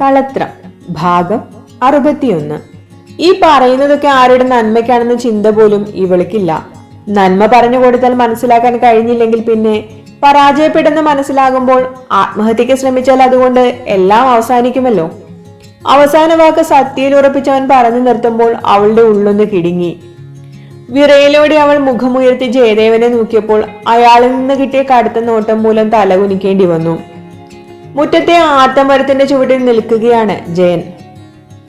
കളത്രം ഭാഗം അറുപത്തിയൊന്ന്. ഈ പറയുന്നതൊക്കെ ആരുടെ നന്മയ്ക്കാണെന്ന ചിന്ത പോലും ഇവൾക്കില്ല. നന്മ പറഞ്ഞു കൊടുത്താൽ മനസ്സിലാക്കാൻ കഴിഞ്ഞില്ലെങ്കിൽ പിന്നെ പരാജയപ്പെടുന്ന മനസ്സിലാകുമ്പോൾ ആത്മഹത്യക്ക് ശ്രമിച്ചാൽ അതുകൊണ്ട് എല്ലാം അവസാനിക്കുമല്ലോ. അവസാന വാക്ക് സത്യയിൽ ഉറപ്പിച്ചവൻ പറഞ്ഞു നിർത്തുമ്പോൾ അവളുടെ ഉള്ളൊന്ന് കിടുങ്ങി. വിറയിലൂടെ അവൾ മുഖമുയർത്തി ജയദേവനെ നോക്കിയപ്പോൾ അയാളിൽ നിന്ന് കിട്ടിയ കടുത്ത നോട്ടം മൂലം തലകുനിക്കേണ്ടി വന്നു. മുറ്റത്തെ ആത്തമരത്തിന്റെ ചുവട്ടിൽ നിൽക്കുകയാണ് ജയൻ.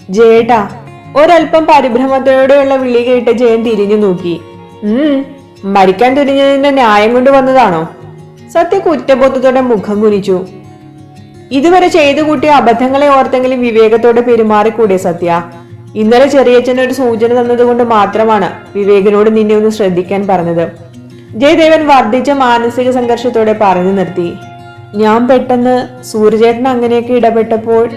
ജയേട്ടാ ഒരല്പം പരിഭ്രമത്തോടെയുള്ള വിളി കേട്ട് ജയൻ തിരിഞ്ഞു നോക്കി. ഉം മരിക്കാൻ തിരിഞ്ഞതിന്റെ ന്യായം കൊണ്ട് വന്നതാണോ? സത്യ കുറ്റബോധത്തോടെ മുഖം കുനിച്ചു. ഇതുവരെ ചെയ്തു കൂട്ടിയ അബദ്ധങ്ങളെ ഓർത്തെങ്കിലും വിവേകത്തോടെ പെരുമാറിക്കൂടെ സത്യ? ഇന്നലെ ചെറിയച്ഛൻ ഒരു സൂചന തന്നതുകൊണ്ട് മാത്രമാണ് വിവേകനോട് നിന്നെ ഒന്ന് ശ്രദ്ധിക്കാൻ പറഞ്ഞത്. ജയദേവൻ വർദ്ധിച്ച മാനസിക സംഘർഷത്തോടെ പറഞ്ഞു നിർത്തി. ഞാൻ പെട്ടെന്ന് സൂര്യചേട്ടൻ അങ്ങനെയൊക്കെ ഇടപെട്ടപ്പോൾ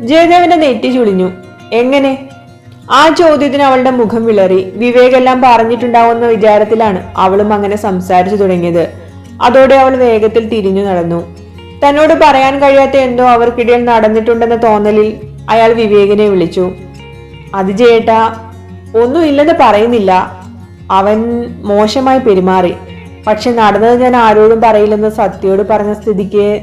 ജയദേവന്റെ നെറ്റി ചുളിഞ്ഞു. എങ്ങനെ? ആ ചോദ്യത്തിന് അവളുടെ മുഖം വിളറി. വിവേകെല്ലാം പറഞ്ഞിട്ടുണ്ടാവുന്ന വിചാരത്തിലാണ് അവളും അങ്ങനെ സംസാരിച്ചു തുടങ്ങിയത്. അതോടെ അവൾ വേഗത്തിൽ തിരിഞ്ഞു നടന്നു. തന്നോട് പറയാൻ കഴിയാത്ത എന്തോ അവർക്കിടയിൽ നടന്നിട്ടുണ്ടെന്ന തോന്നലിൽ അയാൾ വിവേകിനെ വിളിച്ചു. അത് ചേട്ടാ ഒന്നുമില്ലെന്ന് പറയുന്നില്ല. അവൻ മോശമായി പെരുമാറി. പക്ഷെ നടന്നത് ഞാൻ ആരോടും പറയില്ലെന്ന് സത്യയോട് പറഞ്ഞ സ്ഥിതിക്ക്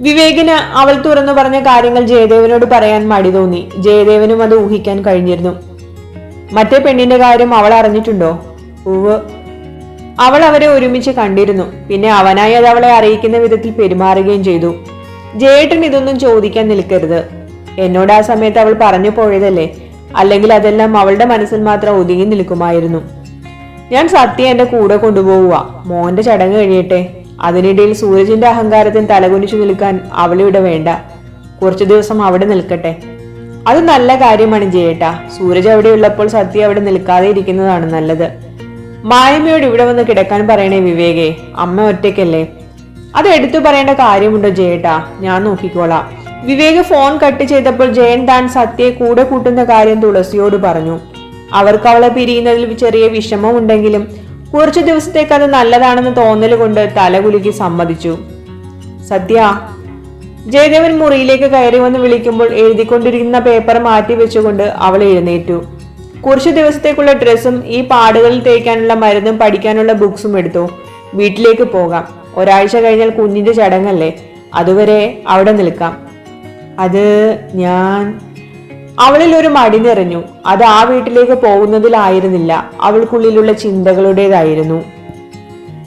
വിവേകിന് അവൾ തുറന്നു പറഞ്ഞ കാര്യങ്ങൾ ജയദേവനോട് പറയാൻ മടി തോന്നി. ജയദേവനും അത് ഊഹിക്കാൻ കഴിഞ്ഞിരുന്നു. മറ്റേ പെണ്ണിന്റെ കാര്യം അവൾ അറിഞ്ഞിട്ടുണ്ടോ? ഉവ് അവൾ അവരെ ഒരുമിച്ച് കണ്ടിരുന്നു. പിന്നെ അവനായി അത് അവളെ അറിയിക്കുന്ന വിധത്തിൽ പെരുമാറുകയും ചെയ്തു. ജയേട്ടൻ ഇതൊന്നും ചോദിക്കാൻ നിൽക്കരുത്. എന്നോട് ആ സമയത്ത് അവൾ പറഞ്ഞു പോയതല്ലേ? അല്ലെങ്കിൽ അതെല്ലാം അവളുടെ മനസ്സിൽ മാത്രം ഒതുങ്ങി നിൽക്കുമായിരുന്നു. ഞാൻ സത്യ എന്റെ കൂടെ കൊണ്ടുപോവുക. മോന്റെ ചടങ്ങ് കഴിയട്ടെ അതിനിടയിൽ സൂരജിന്റെ അഹങ്കാരത്തിന് തലകുനിച്ചു നിൽക്കാൻ അവളിവിടെ വേണ്ട. കുറച്ചു ദിവസം അവിടെ നിൽക്കട്ടെ. അത് നല്ല കാര്യമാണ് ജയേട്ടാ. സൂരജ് അവിടെ ഉള്ളപ്പോൾ സത്യ അവിടെ നിൽക്കാതെ ഇരിക്കുന്നതാണ് നല്ലത്. മായമ്മയോട് ഇവിടെ വന്ന് കിടക്കാൻ പറയണേ വിവേകേ. അമ്മ ഒറ്റയ്ക്കല്ലേ? അത് എടുത്തു പറയേണ്ട കാര്യമുണ്ടോ ജയേട്ടാ? ഞാൻ നോക്കിക്കോളാം. വിവേക് ഫോൺ കട്ട് ചെയ്തപ്പോൾ ജയൻ താൻ സത്യയെ കൂടെ കൂട്ടുന്ന കാര്യം തുളസിയോട് പറഞ്ഞു. അവർക്ക് അവളെ പിരിയുന്നതിൽ ചെറിയ വിഷമം ഉണ്ടെങ്കിലും കുറച്ചു ദിവസത്തേക്ക് അത് നല്ലതാണെന്ന് തോന്നൽ കൊണ്ട് തലകുലുക്കി സമ്മതിച്ചു. സത്യ ജയദേവൻ മുറിയിലേക്ക് കയറി വന്ന് വിളിക്കുമ്പോൾ എഴുതിക്കൊണ്ടിരിക്കുന്ന പേപ്പർ മാറ്റി വെച്ചുകൊണ്ട് അവൾ എഴുന്നേറ്റു. കുറച്ചു ദിവസത്തേക്കുള്ള ഡ്രസ്സും ഈ പാടുകളിൽ തേക്കാനുള്ള മരുന്നും പഠിക്കാനുള്ള ബുക്സും എടുത്തു. വീട്ടിലേക്ക് പോകാം. ഒരാഴ്ച കഴിഞ്ഞാൽ കുഞ്ഞിന്റെ ചടങ്ങല്ലേ? അതുവരെ അവിടെ നിൽക്കാം. അത് ഞാൻ അവളിൽ ഒരു മടി നിറഞ്ഞു. അത് ആ വീട്ടിലേക്ക് പോകുന്നതിലായിരുന്നില്ല. അവൾക്കുള്ളിലുള്ള ചിന്തകളുടേതായിരുന്നു.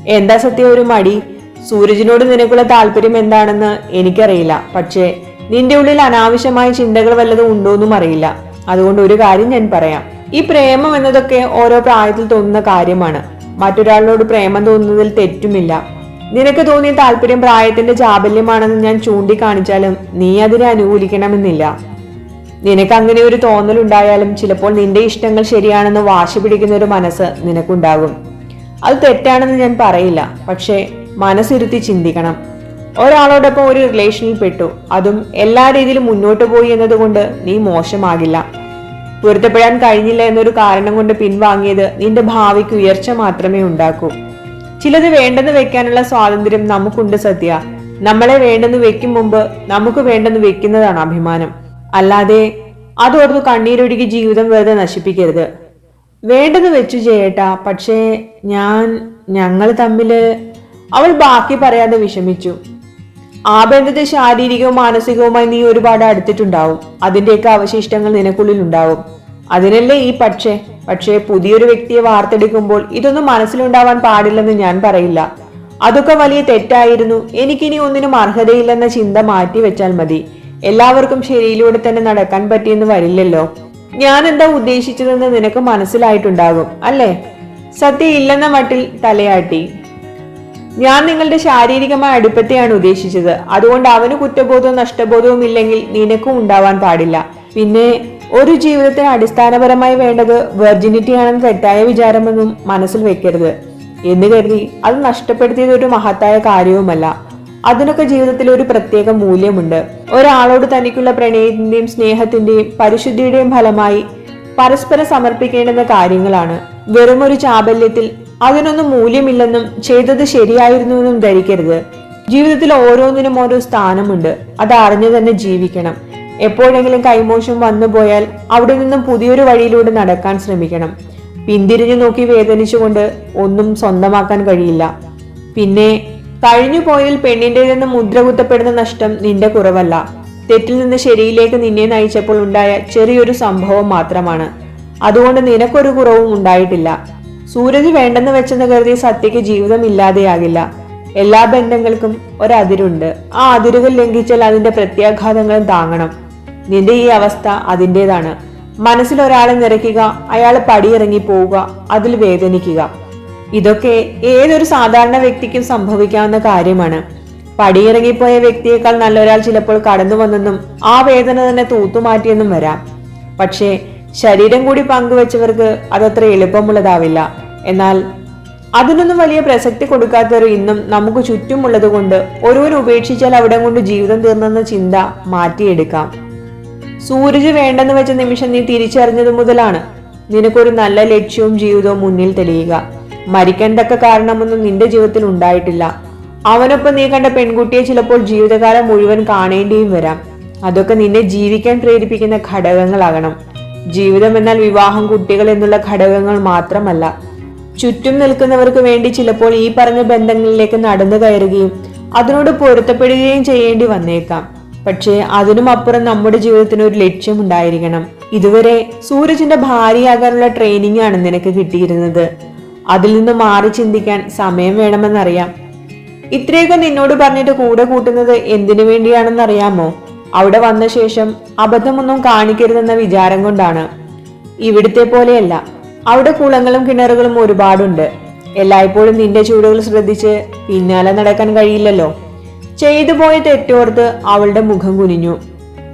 എന്താ സത്യം ഒരു മടി? സൂരജിനോട് നിനക്കുള്ള താല്പര്യം എന്താണെന്ന് എനിക്കറിയില്ല. പക്ഷേ നിന്റെ ഉള്ളിൽ അനാവശ്യമായ ചിന്തകൾ വല്ലതും ഉണ്ടോന്നും അറിയില്ല. അതുകൊണ്ട് ഒരു കാര്യം ഞാൻ പറയാം. ഈ പ്രേമം എന്നതൊക്കെ ഓരോ പ്രായത്തിൽ തോന്നുന്ന കാര്യമാണ്. മറ്റൊരാളിനോട് പ്രേമം തോന്നുന്നതിൽ തെറ്റുമില്ല. നിനക്ക് തോന്നിയ താല്പര്യം പ്രായത്തിന്റെ ചാബല്യമാണെന്ന് ഞാൻ ചൂണ്ടിക്കാണിച്ചാലും നീ അതിനെ അനുകൂലിക്കണമെന്നില്ല. നിനക്ക് അങ്ങനെ ഒരു തോന്നലുണ്ടായാലും ചിലപ്പോൾ നിന്റെ ഇഷ്ടങ്ങൾ ശരിയാണെന്ന് വാശി പിടിക്കുന്ന ഒരു മനസ്സ് നിനക്കുണ്ടാകും. അത് തെറ്റാണെന്ന് ഞാൻ പറയില്ല പക്ഷേ മനസ്സിരുത്തി ചിന്തിക്കണം. ഒരാളോടൊപ്പം ഒരു റിലേഷനിൽ പെട്ടു. അതും എല്ലാ രീതിയിലും മുന്നോട്ട് പോയി എന്നതുകൊണ്ട് നീ മോശമാകില്ല. പൊരുത്തപ്പെടാൻ കഴിഞ്ഞില്ല എന്നൊരു കാരണം കൊണ്ട് പിൻവാങ്ങിയത് നിന്റെ ഭാവിക്ക് ഉയർച്ച മാത്രമേ ഉണ്ടാക്കൂ. ചിലത് വേണ്ടെന്ന് വെക്കാനുള്ള സ്വാതന്ത്ര്യം നമുക്കുണ്ട് സത്യ നമ്മളെ വേണ്ടെന്ന് വെക്കും മുമ്പ് നമുക്ക് വേണ്ടെന്ന് വെക്കുന്നതാണ് അഭിമാനം. അല്ലാതെ അതോർത്ത് കണ്ണീരൊഴുകി ജീവിതം വെറുതെ നശിപ്പിക്കരുത്. വേണ്ടെന്ന് വെച്ചു ചെയ്യട്ടാ. പക്ഷേ ഞാൻ ഞങ്ങൾ തമ്മിൽ അവൾ ബാക്കി പറയാതെ വിഷമിച്ചു. ആ ബന്ധത്തെ ശാരീരികവും മാനസികവുമായി നീ ഒരുപാട് അടുത്തിട്ടുണ്ടാവും. അതിന്റെയൊക്കെ അവശിഷ്ടങ്ങൾ നിനക്കുള്ളിൽ ഉണ്ടാവും. അതിനല്ലേ ഈ പക്ഷേ പക്ഷേ പുതിയൊരു വ്യക്തിയെ വാർത്തെടുക്കുമ്പോൾ ഇതൊന്നും മനസ്സിലുണ്ടാവാൻ പാടില്ലെന്ന് ഞാൻ പറയില്ല. അതൊക്കെ വലിയ തെറ്റായിരുന്നു. എനിക്കിനി ഒന്നിനും അർഹതയില്ലെന്ന ചിന്ത മാറ്റി വെച്ചാൽ മതി. എല്ലാവർക്കും ശരിയിലൂടെ തന്നെ നടക്കാൻ പറ്റിയെന്ന് വരില്ലല്ലോ. ഞാൻ എന്താ ഉദ്ദേശിച്ചതെന്ന് നിനക്ക് മനസ്സിലായിട്ടുണ്ടാകും അല്ലേ? സത്യ ഇല്ലെന്ന മട്ടിൽ തലയാട്ടി. ഞാൻ നിങ്ങളുടെ ശാരീരികമായ അടുപ്പത്തെയാണ് ഉദ്ദേശിച്ചത്. അതുകൊണ്ട് അവന് കുറ്റബോധവും നഷ്ടബോധവും ഇല്ലെങ്കിൽ നിനക്കും ഉണ്ടാവാൻ പാടില്ല. പിന്നെ ഒരു ജീവിതത്തിന് അടിസ്ഥാനപരമായി വേണ്ടത് വെർജിനിറ്റി ആണെന്ന് തെറ്റായ വിചാരമൊന്നും മനസ്സിൽ വെക്കരുത്. എന്ന് കരുതി അത് നഷ്ടപ്പെടുത്തിയത് ഒരു മഹത്തായ കാര്യവുമല്ല. അതിനൊക്കെ ജീവിതത്തിൽ ഒരു പ്രത്യേക മൂല്യമുണ്ട്. ഒരാളോട് തനിക്കുള്ള പ്രണയത്തിന്റെയും സ്നേഹത്തിന്റെയും പരിശുദ്ധിയുടെയും ഫലമായി പരസ്പരം സമർപ്പിക്കേണ്ടുന്ന കാര്യങ്ങളാണ്. വെറുമൊരു ചാബല്യത്തിൽ അതിനൊന്നും മൂല്യമില്ലെന്നും ചെയ്തത് ശരിയായിരുന്നുവെന്നും ധരിക്കരുത്. ജീവിതത്തിൽ ഓരോന്നിനും ഓരോ സ്ഥാനമുണ്ട്. അത് അറിഞ്ഞു തന്നെ ജീവിക്കണം. എപ്പോഴെങ്കിലും കൈമോശം വന്നുപോയാൽ അവിടെ നിന്നും പുതിയൊരു വഴിയിലൂടെ നടക്കാൻ ശ്രമിക്കണം. പിന്തിരിഞ്ഞു നോക്കി വേദനിച്ചുകൊണ്ട് ഒന്നും സ്വന്തമാക്കാൻ കഴിയില്ല. പിന്നെ കഴിഞ്ഞു പെണ്ണിന്റെ പെണ്ണിന്റെതെന്ന് മുദ്ര കുത്തപ്പെടുന്ന നഷ്ടം നിന്റെ കുറവല്ല. തെറ്റിൽ നിന്ന് ശരിയിലേക്ക് നിന്നെ നയിച്ചപ്പോൾ ഉണ്ടായ ചെറിയൊരു സംഭവം മാത്രമാണ്. അതുകൊണ്ട് നിനക്കൊരു കുറവും ഉണ്ടായിട്ടില്ല. സൂരജ് വേണ്ടെന്ന് വെച്ചെന്ന് കരുതി സത്യയ്ക്ക് ജീവിതം ഇല്ലാതെയാകില്ല. എല്ലാ ബന്ധങ്ങൾക്കും ഒരതിരുണ്ട്. ആ അതിരുകൾ ലംഘിച്ചാൽ അതിന്റെ പ്രത്യാഘാതങ്ങളും താങ്ങണം. നിന്റെ ഈ അവസ്ഥ അതിന്റെതാണ് മനസ്സിൽ ഒരാളെ നിറയ്ക്കുക അയാൾ പടിയിറങ്ങി പോവുക അതിൽ വേദനിക്കുക. ഇതൊക്കെ ഏതൊരു സാധാരണ വ്യക്തിക്കും സംഭവിക്കാവുന്ന കാര്യമാണ്. പടിയിറങ്ങിപ്പോയ വ്യക്തിയേക്കാൾ നല്ലൊരാൾ ചിലപ്പോൾ കടന്നു വന്നെന്നും ആ വേദന തന്നെ തൂത്തുമാറ്റിയെന്നും വരാം. പക്ഷേ ശരീരം കൂടി പങ്കുവെച്ചവർക്ക് അതത്ര എളുപ്പമുള്ളതാവില്ല. എന്നാൽ അതിനൊന്നും വലിയ പ്രസക്തി കൊടുക്കാത്തവർ ഇന്നും നമുക്ക് ചുറ്റുമുള്ളത് കൊണ്ട് ഒരുവൻ ഉപേക്ഷിച്ചാൽ അവിടെ കൊണ്ട് ജീവിതം തീർന്നെന്ന ചിന്ത മാറ്റിയെടുക്കാം. സൂരജ് വേണ്ടെന്ന് വെച്ച നിമിഷം നീ തിരിച്ചറിഞ്ഞത് മുതലാണ്. നിനക്കൊരു നല്ല ലക്ഷ്യവും ജീവിതവും മുന്നിൽ തെളിയുക. മരിക്കാൻ കാരണമൊന്നും നിന്റെ ജീവിതത്തിൽ ഉണ്ടായിട്ടില്ല. അവനൊപ്പം നീ കണ്ട പെൺകുട്ടിയെ ചിലപ്പോൾ ജീവിതകാലം മുഴുവൻ കാണേണ്ടിയും വരാം. അതൊക്കെ നിന്നെ ജീവിക്കാൻ പ്രേരിപ്പിക്കുന്ന ഘടകങ്ങളാകണം. ജീവിതം എന്നാൽ വിവാഹം കുട്ടികൾ എന്നുള്ള ഘടകങ്ങൾ മാത്രമല്ല. ചുറ്റും നിൽക്കുന്നവർക്ക് വേണ്ടി ചിലപ്പോൾ ഈ പറഞ്ഞ ബന്ധങ്ങളിലേക്ക് നടന്നു കയറുകയും അതിനോട് പൊരുത്തപ്പെടുകയും ചെയ്യേണ്ടി വന്നേക്കാം. പക്ഷേ അതിനും അപ്പുറം നമ്മുടെ ജീവിതത്തിന് ഒരു ലക്ഷ്യം ഉണ്ടായിരിക്കണം ഇതുവരെ സൂരജിന്റെ ഭാര്യയാകാനുള്ള ട്രെയിനിങ് ആണ് നിനക്ക് കിട്ടിയിരുന്നത്. അതിൽ നിന്ന് മാറി ചിന്തിക്കാൻ സമയം വേണമെന്നറിയാം. ഇത്രയൊക്കെ നിന്നോട് പറഞ്ഞിട്ട് കൂടെ കൂട്ടുന്നത് എന്തിനു വേണ്ടിയാണെന്നറിയാമോ? അവിടെ വന്ന ശേഷം അബദ്ധമൊന്നും കാണിക്കരുതെന്ന വിചാരം കൊണ്ടാണ്. ഇവിടുത്തെ പോലെയല്ല. അവിടെ കുളങ്ങളും കിണറുകളും ഒരുപാടുണ്ട്. എല്ലായ്പ്പോഴും നിന്റെ ചൂടുകൾ ശ്രദ്ധിച്ച് പിന്നാലെ നടക്കാൻ കഴിയില്ലല്ലോ. ചെയ്തു പോയ തെറ്റോർത്ത് അവളുടെ മുഖം കുനിഞ്ഞു.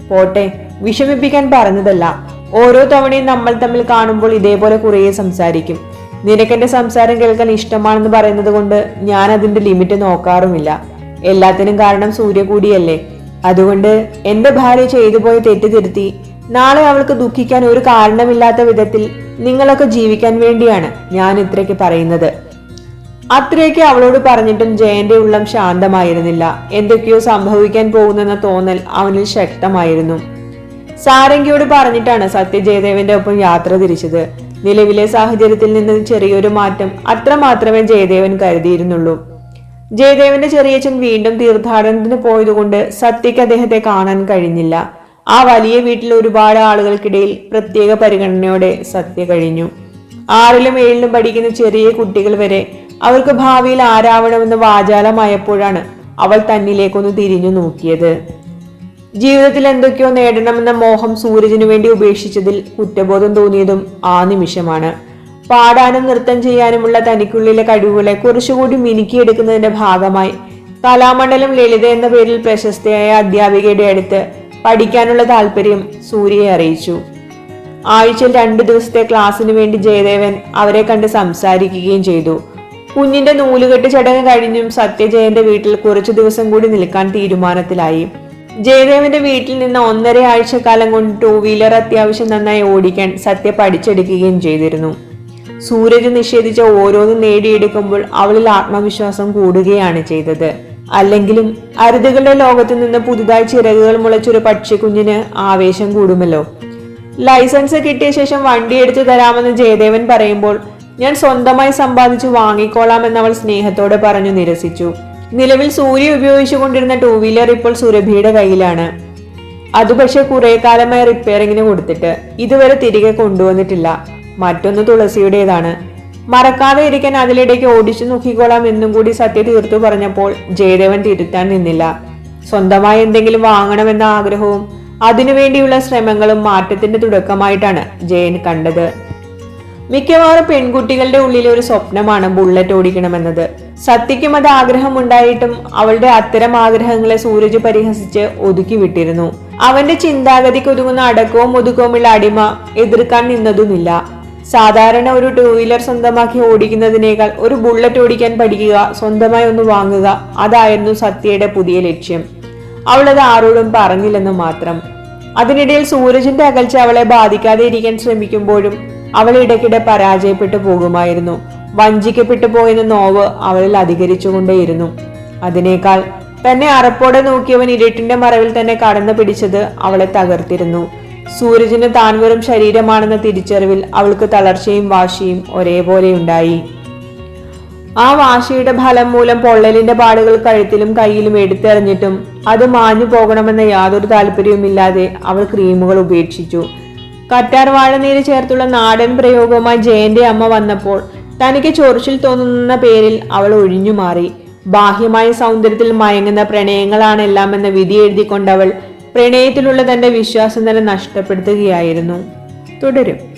പോട്ടെ വിഷമിപ്പിക്കാൻ പറഞ്ഞതല്ല. ഓരോ തവണയും നമ്മൾ തമ്മിൽ കാണുമ്പോൾ ഇതേപോലെ കുറേ സംസാരിക്കും. നിനക്കെന്റെ സംസാരം കേൾക്കാൻ ഇഷ്ടമാണെന്ന് പറയുന്നത് കൊണ്ട് ഞാൻ അതിന്റെ ലിമിറ്റ് നോക്കാറുമില്ല. എല്ലാത്തിനും കാരണം സൂര്യ കൂടിയല്ലേ. അതുകൊണ്ട് എന്റെ ഭാര്യ ചെയ്തു പോയ തെറ്റ് തിരുത്തി നാളെ അവൾക്ക് ദുഃഖിക്കാൻ ഒരു കാരണമില്ലാത്ത വിധത്തിൽ നിങ്ങളൊക്കെ ജീവിക്കാൻ വേണ്ടിയാണ് ഞാൻ ഇത്രയ്ക്ക് പറയുന്നത്. അത്രയൊക്കെ അവളോട് പറഞ്ഞിട്ടും ജയന്റെ ഉള്ളം ശാന്തമായിരുന്നില്ല. എന്തൊക്കെയോ സംഭവിക്കാൻ പോകുന്നെന്ന തോന്നൽ അവനിൽ ശക്തമായിരുന്നു. സാരംഗിയോട് പറഞ്ഞിട്ടാണ് സത്യജയദേവന്റെ ഒപ്പം യാത്ര തിരിച്ചത്. നിലവിലെ സാഹചര്യത്തിൽ നിന്ന് ചെറിയൊരു മാറ്റം അത്ര മാത്രമേ ജയദേവൻ കരുതിയിരുന്നുള്ളൂ. ജയദേവന്റെ ചെറിയച്ഛൻ വീണ്ടും തീർത്ഥാടനത്തിന് പോയതുകൊണ്ട് സത്യയ്ക്ക് അദ്ദേഹത്തെ കാണാൻ കഴിഞ്ഞില്ല. ആ വലിയ വീട്ടിൽ ഒരുപാട് ആളുകൾക്കിടയിൽ പ്രത്യേക പരിഗണനയോടെ സത്യ കഴിഞ്ഞു. ആറിലും ഏഴിലും പഠിക്കുന്ന ചെറിയ കുട്ടികൾ വരെ അവർക്ക് ഭാവിയിൽ ആരാവണമെന്ന് വാചാലമായപ്പോഴാണ് അവൾ തന്നിലേക്കൊന്ന് തിരിഞ്ഞു നോക്കിയത്. ജീവിതത്തിൽ എന്തൊക്കെയോ നേടണമെന്ന മോഹം സൂരജിനു വേണ്ടി ഉപേക്ഷിച്ചതിൽ കുറ്റബോധം തോന്നിയതും ആ നിമിഷമാണ്. പാടാനും നൃത്തം ചെയ്യാനുമുള്ള തനിക്കുള്ളിലെ കഴിവുകളെ കുറച്ചുകൂടി മിനുക്കിയെടുക്കുന്നതിന്റെ ഭാഗമായി കലാമണ്ഡലം ലളിത എന്ന പേരിൽ പ്രശസ്തയായ അധ്യാപികയുടെ അടുത്ത് പഠിക്കാനുള്ള താല്പര്യം സൂര്യയെ അറിയിച്ചു. ആഴ്ചയിൽ രണ്ടു ദിവസത്തെ ക്ലാസ്സിനു വേണ്ടി ജയദേവൻ അവരെ കണ്ട് സംസാരിക്കുകയും ചെയ്തു. കുഞ്ഞിന്റെ നൂലുകെട്ട് ചടങ്ങ് കഴിഞ്ഞും സത്യജയന്റെ വീട്ടിൽ കുറച്ചു ദിവസം കൂടി നിൽക്കാൻ തീരുമാനത്തിലായി. ജയദേവന്റെ വീട്ടിൽ നിന്ന് ഒന്നര ആഴ്ചക്കാലം കൊണ്ട് ടൂ വീലർ അത്യാവശ്യം നന്നായി ഓടിക്കാൻ സത്യ പഠിച്ചെടുക്കുകയും ചെയ്തിരുന്നു. സൂരജ് നിഷേധിച്ച ഓരോന്നും നേടിയെടുക്കുമ്പോൾ അവളിൽ ആത്മവിശ്വാസം കൂടുകയാണ് ചെയ്തത്. അല്ലെങ്കിലും അരുതുകളുടെ ലോകത്ത് നിന്ന് പുതുതായി ചിറകുകൾ മുളച്ചൊരു പക്ഷിക്കുഞ്ഞിന് ആവേശം കൂടുമല്ലോ. ലൈസൻസ് കിട്ടിയ ശേഷം വണ്ടി എടുത്തു തരാമെന്ന് ജയദേവൻ പറയുമ്പോൾ ഞാൻ സ്വന്തമായി സമ്പാദിച്ചു വാങ്ങിക്കോളാമെന്ന് അവൾ സ്നേഹത്തോടെ പറഞ്ഞു നിരസിച്ചു. നിലവിൽ സൂര്യ ഉപയോഗിച്ചുകൊണ്ടിരുന്ന ടൂ വീലർ ഇപ്പോൾ സുരഭിയുടെ കയ്യിലാണ്. അത് പക്ഷെ കുറെ കാലമായി റിപ്പയറിങ്ങിന് കൊടുത്തിട്ട് ഇതുവരെ തിരികെ കൊണ്ടുവന്നിട്ടില്ല. മറ്റൊന്ന് തുളസിയുടേതാണ്. മറക്കാതെ ഇരിക്കാൻ അതിലിടയ്ക്ക് ഓടിച്ചു നോക്കിക്കോളാം എന്നും കൂടി സത്യ തീർത്തു പറഞ്ഞപ്പോൾ ജയദേവൻ തിരുത്താൻ നിന്നില്ല. സ്വന്തമായി എന്തെങ്കിലും വാങ്ങണമെന്ന ആഗ്രഹവും അതിനുവേണ്ടിയുള്ള ശ്രമങ്ങളും മാറ്റത്തിന്റെ തുടക്കമായിട്ടാണ് ജയൻ കണ്ടത്. മിക്കവാറും പെൺകുട്ടികളുടെ ഉള്ളിലെ ഒരു സ്വപ്നമാണ് ബുള്ളറ്റ് ഓടിക്കണമെന്നത്. സത്യയ്ക്കും അത് ആഗ്രഹമുണ്ടായിട്ടും അവളുടെ അത്തരം ആഗ്രഹങ്ങളെ സൂരജ് പരിഹസിച്ച് ഒതുക്കി വിട്ടിരുന്നു. അവന്റെ ചിന്താഗതിക്ക് ഒതുങ്ങുന്ന അടക്കവും ഒതുക്കവുമുള്ള അടിമ എതിർക്കാൻ നിന്നതുമില്ല. സാധാരണ ഒരു ടൂ വീലർ സ്വന്തമാക്കി ഓടിക്കുന്നതിനേക്കാൾ ഒരു ബുള്ളറ്റ് ഓടിക്കാൻ പഠിക്കുക സ്വന്തമായി ഒന്ന് വാങ്ങുക അതായിരുന്നു സത്യയുടെ പുതിയ ലക്ഷ്യം. അവളത് ആരോടും പറഞ്ഞില്ലെന്ന് മാത്രം. അതിനിടയിൽ സൂരജിന്റെ അകൽച്ച അവളെ ബാധിക്കാതെ ഇരിക്കാൻ ശ്രമിക്കുമ്പോഴും അവൾ ഇടയ്ക്കിടെ പരാജയപ്പെട്ടു പോകുമായിരുന്നു. വഞ്ചിക്കപ്പെട്ടു പോയെന്ന നോവ് അവളിൽ അധികരിച്ചുകൊണ്ടേയിരുന്നു. അതിനേക്കാൾ തന്നെ അറപ്പോടെ നോക്കിയവൻ ഇരുട്ടിന്റെ മറവിൽ തന്നെ കടന്നു പിടിച്ചത് അവളെ തകർത്തിരുന്നു. സൂരജിന് താൻ വെറും ശരീരമാണെന്ന തിരിച്ചറിവിൽ അവൾക്ക് തളർച്ചയും വാശിയും ഒരേപോലെ ഉണ്ടായി. ആ വാശിയുടെ ഫലം മൂലം പൊള്ളലിന്റെ പാടുകൾ കഴുത്തിലും കയ്യിലും എടുത്തെറിഞ്ഞിട്ടും അത് മാഞ്ഞു പോകണമെന്ന യാതൊരു താല്പര്യവുമില്ലാതെ അവൾ ക്രീമുകൾ ഉപേക്ഷിച്ചു. കറ്റാർ വാഴനീര് ചേർത്തുള്ള നാടൻ പ്രയോഗവുമായി ജയന്റെ അമ്മ വന്നപ്പോൾ തനിക്ക് ചൊറിച്ചിൽ തോന്നുന്ന പേരിൽ അവൾ ഒഴിഞ്ഞു മാറി. ബാഹ്യമായ സൗന്ദര്യത്തിൽ മയങ്ങുന്ന പ്രണയങ്ങളാണെല്ലാമെന്ന് വിധി എഴുതിക്കൊണ്ടവൾ പ്രണയത്തിലുള്ള തന്റെ വിശ്വാസം തന്നെ നഷ്ടപ്പെടുത്തുകയായിരുന്നു. തുടരും.